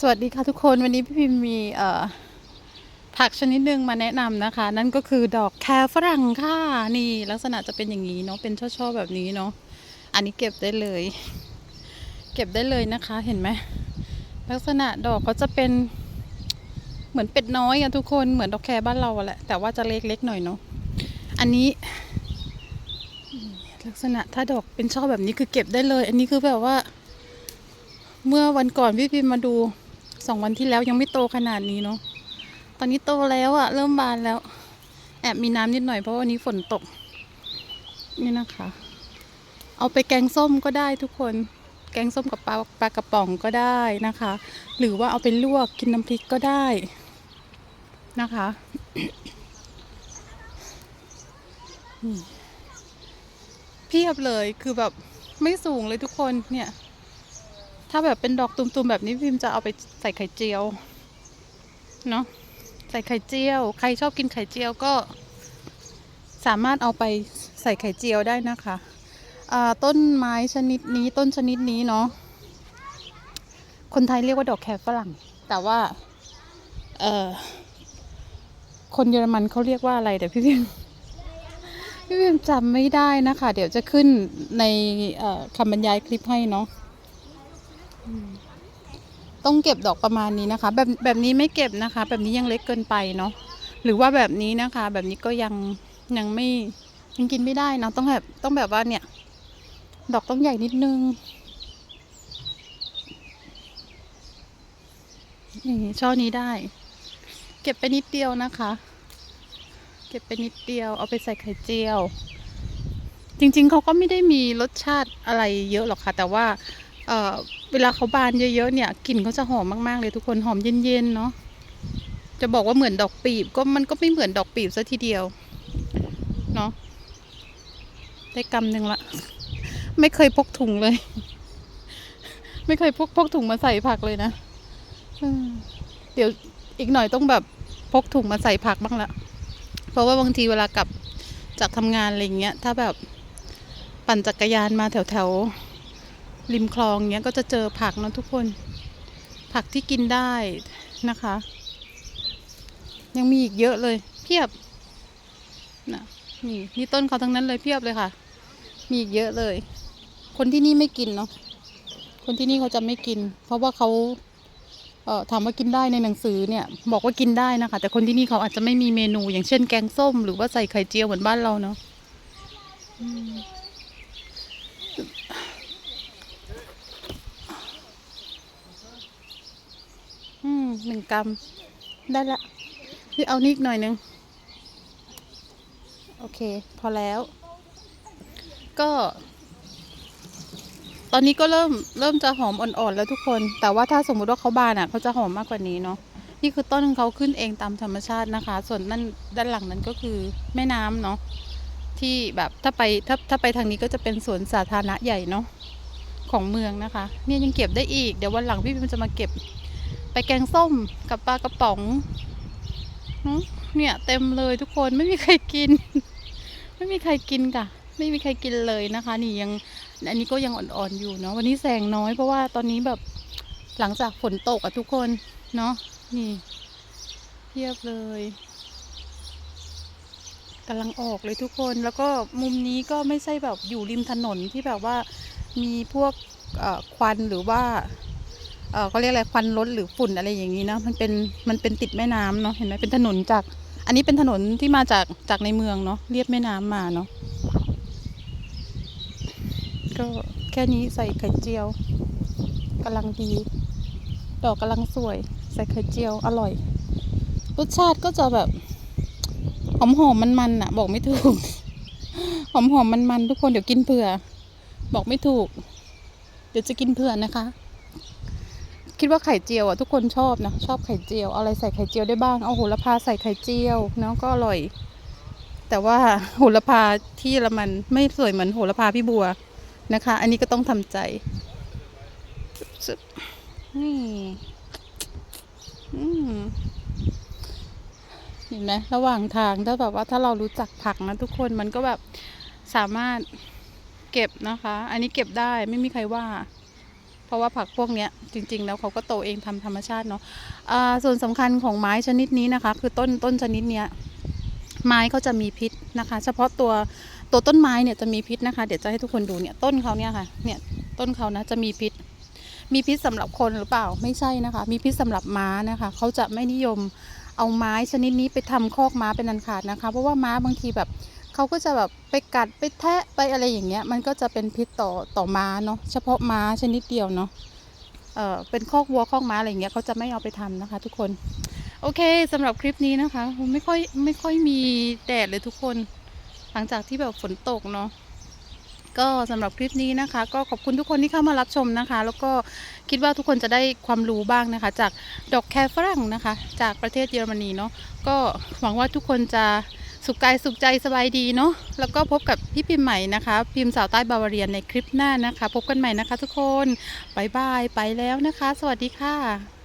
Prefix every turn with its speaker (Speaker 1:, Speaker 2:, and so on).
Speaker 1: สวัสดีค่ะทุกคนวันนี้พี่พิมมีผักชนิดหนึ่งมาแนะนำนะคะ นั่นก็คือดอกแครฝรั่งค่ะนี่ลักษณะจะเป็นอย่างนี้เนาะเป็นช่อๆแบบนี้เนาะอันนี้เก็บได้เลย เก็บได้เลยนะคะเห็นไหมลักษณะดอกเขาจะเป็นเหมือนเป็ดน้อยอะทุกคนเหมือนดอกแครบ้านเราแหละแต่ว่าจะเล็กๆหน่อยเนาะอันนี้ลักษณะถ้าดอกเป็นช่อแบบนี้คือเก็บได้เลย อันนี้คือแบบว่า เมื่อวันก่อนพี่พิมมาดู สองวันที่แล้วยังไม่โตขนาดนี้เนาะตอนนี้โตแล้วอะเริ่มบานแล้ว แอบมีน้ำนิดหน่อยเพราะวันนี้ฝนตก นี่นะคะ เอาไปแกงส้มก็ได้ทุกคน แกงส้มกับปลาปลากระป๋องก็ได้นะคะ หรือว่าเอาไปลวกกินน้ำพริกก็ได้นะคะเพียบเลยคือแบบไม่สูงเลยทุกคนเนี่ย ถ้าแบบเป็นดอกตุ่มๆแบบนี้พิมจะเอาไปใส่ไข่เจียวเนาะใส่ไข่เจียว ใครชอบกินไข่เจียวก็ สามารถเอาไปใส่ไข่เจียวได้นะคะต้นไม้ชนิดนี้ต้นชนิดนี้เนาะคนไทยเรียกว่าดอกแครฝรั่ง แต่ว่าเออคนเยอรมันเขาเรียกว่าอะไรแต่พี่พิมพี่พิมจำไม่ได้นะคะ เดี๋ยวจะขึ้นในคำบรรยายคลิปให้เนาะ ต้องเก็บดอกประมาณนี้นะคะ แบบแบบนี้ไม่เก็บนะคะ แบบนี้ยังเล็กเกินไปเนาะหรือว่าแบบนี้นะคะ แบบนี้ก็ยังยังไม่ยังกินไม่ได้นะต้องแบบต้องแบบว่าเนี่ย ดอกต้องใหญ่นิดนึงนี่ช่อนี้ได้ เก็บไปนิดเดียวนะคะ เก็บไปนิดเดียว เอาไปใส่ไข่เจียว จริง ๆเขาก็ไม่ได้มีรสชาติอะไรเยอะหรอกค่ะ แต่ว่า เวลาเขาบานเยอะๆเนี่ยกลิ่นเขาจะหอมมากๆเลยทุกคนหอมเย็นๆเนาะจะบอกว่าเหมือนดอกปีบก็มันก็ไม่เหมือนดอกปีบซะทีเดียวเนาะได้กำหนึ่งละ ไม่เคยพกถุงเลย ไม่เคยพกพกถุงมาใส่ผักเลยนะเดี๋ยวอีกหน่อยต้องแบบพกถุงมาใส่ผักบ้างละเพราะว่าบางทีเวลากลับจากทำงานอะไรเงี้ย ถ้าแบบปั่นจักรยานมาแถวๆ ริมคลองเนี้ยก็จะเจอผักนะทุกคน ผักที่กินได้นะคะ ยังมีอีกเยอะเลยเพียบนะนี่นี่ต้นเขาทั้งนั้นเลยเพียบเลยค่ะ มีอีกเยอะเลย คนที่นี่ไม่กินเนาะคนที่นี่เขาจะไม่กิน เพราะว่าเขาเอ่อถามว่ากินได้ในหนังสือเนี่ย บอกว่ากินได้นะคะ แต่คนที่นี่เขาอาจจะไม่มีเมนู อย่างเช่นแกงส้ม หรือว่าใส่ไข่เจียวเหมือนบ้านเราเนาะอืม อืม หนึ่งกรัมได้ละพี่เอานิดหน่อยนึง โอเค พอแล้ว ก็ ตอนนี้ก็เริ่มเริ่มจะหอมอ่อนๆแล้วทุกคน แต่ว่าถ้าสมมุติว่าเขาบานอะเขาจะหอมมากกว่านี้เนาะนี่คือต้นของเขาขึ้นเองตามธรรมชาตินะคะ ส่วนนั่นด้านหลังนั้นก็คือแม่น้ำเนาะที่แบบถ้าไปถ้าถ้าไปทางนี้ก็จะเป็นสวนสาธารณะใหญ่เนาะของเมืองนะคะ เนี่ยยังเก็บได้อีก เดี๋ยววันหลังพี่พิมจะมาเก็บ ไปแกงส้มกับปลากระป๋อง เนี่ยเต็มเลยทุกคนไม่มีใครกิน ไม่มีใครกินค่ะ ไม่มีใครกินเลยนะคะ นี่ยังอันนี้ก็ยังอ่อนๆอยู่เนาะวันนี้แสงน้อยเพราะว่าตอนนี้แบบหลังจากฝนตกอะทุกคนเนาะนี่เทียบเลยกำลังออกเลยทุกคนแล้วก็มุมนี้ก็ไม่ใช่แบบอยู่ริมถนนที่แบบว่ามีพวกควันหรือว่า เออเขาเรียกอะไรควันรถหรือฝุ่นอะไรอย่างนี้นะมันเป็นมันเป็นติดแม่น้ำเนาะเห็นไหมเป็นถนนจาก อันนี้เป็นถนนที่มาจากจากในเมืองเนาะเรียบแม่น้ำมาเนาะก็แค่นี้ใส่ไข่เจียวกำลังดี ดอกกำลังสวย ใส่ไข่เจียวอร่อยรสชาติก็จะแบบหอมหอมมันมันๆอะบอกไม่ถูกหอมหอมมันมันๆทุกคนเดี๋ยวกินเผื่อ บอกไม่ถูก เดี๋ยวจะกินเผื่อนะคะ คิดว่าไข่เจียวอะทุกคนชอบนะชอบไข่เจียวเอาอะไรใส่ไข่เจียวได้บ้างเอาโหระพาใส่ไข่เจียวเนาะก็อร่อย แต่ว่าโหระพาที่เยอรมันไม่สวยเหมือนโหระพาพี่บัวนะคะ อันนี้ก็ต้องทำใจนี่เห็นไหมระหว่างทางถ้าแบบว่าถ้าเรารู้จักผักนะทุกคนมันก็แบบสามารถเก็บนะคะ อันนี้เก็บได้ไม่มีใครว่า เพราะว่าผักพวกนี้จริง ๆ แล้วเขาก็โตเองทำธรรมชาติเนาะอ่าส่วนสำคัญของไม้ชนิดนี้นะคะ คือต้นต้นชนิดเนี้ยไม้เขาจะมีพิษนะคะ เฉพาะตัวตัวต้นไม้เนี่ยจะมีพิษนะคะ เดี๋ยวจะให้ทุกคนดูเนี่ยต้นเขาเนี่ยค่ะเนี่ยต้นเขานะจะมีพิษ มีพิษสำหรับคนหรือเปล่าไม่ใช่นะคะ มีพิษสำหรับม้านะคะเขาจะไม่นิยมเอาไม้ชนิดนี้ไปทำคอกม้าเป็นอันขาดนะคะ เพราะว่าม้าบางทีแบบ เขาก็จะแบบไปกัดไปแทะไปอะไรอย่างเงี้ย มันก็จะเป็นพิษต่อต่อม้าเนาะเฉพาะม้าชนิดเดียวเนาะเออเป็นคอกวัวคอกม้าอะไรอย่างเงี้ยเขาจะไม่เอาไปทำนะคะ ทุกคนโอเคสำหรับคลิปนี้นะคะไม่ค่อยไม่ค่อยมีแดดเลยทุกคน หลังจากที่แบบฝนตกเนาะก็สำหรับคลิปนี้นะคะ ก็ขอบคุณทุกคนที่เข้ามารับชมนะคะ แล้วก็คิดว่าทุกคนจะได้ความรู้บ้างนะคะ จากดอกแครฝรั่งนะคะ จากประเทศเยอรมนีเนาะก็หวังว่าทุกคนจะ สุขกายสุขใจสบายดีเนาะแล้วก็พบกับพี่พิมพ์ใหม่นะคะ พิมพ์สาวใต้บาวาเรียนในคลิปหน้านะคะ พบกันใหม่นะคะทุกคนบายบายไปแล้วนะคะ สวัสดีค่ะ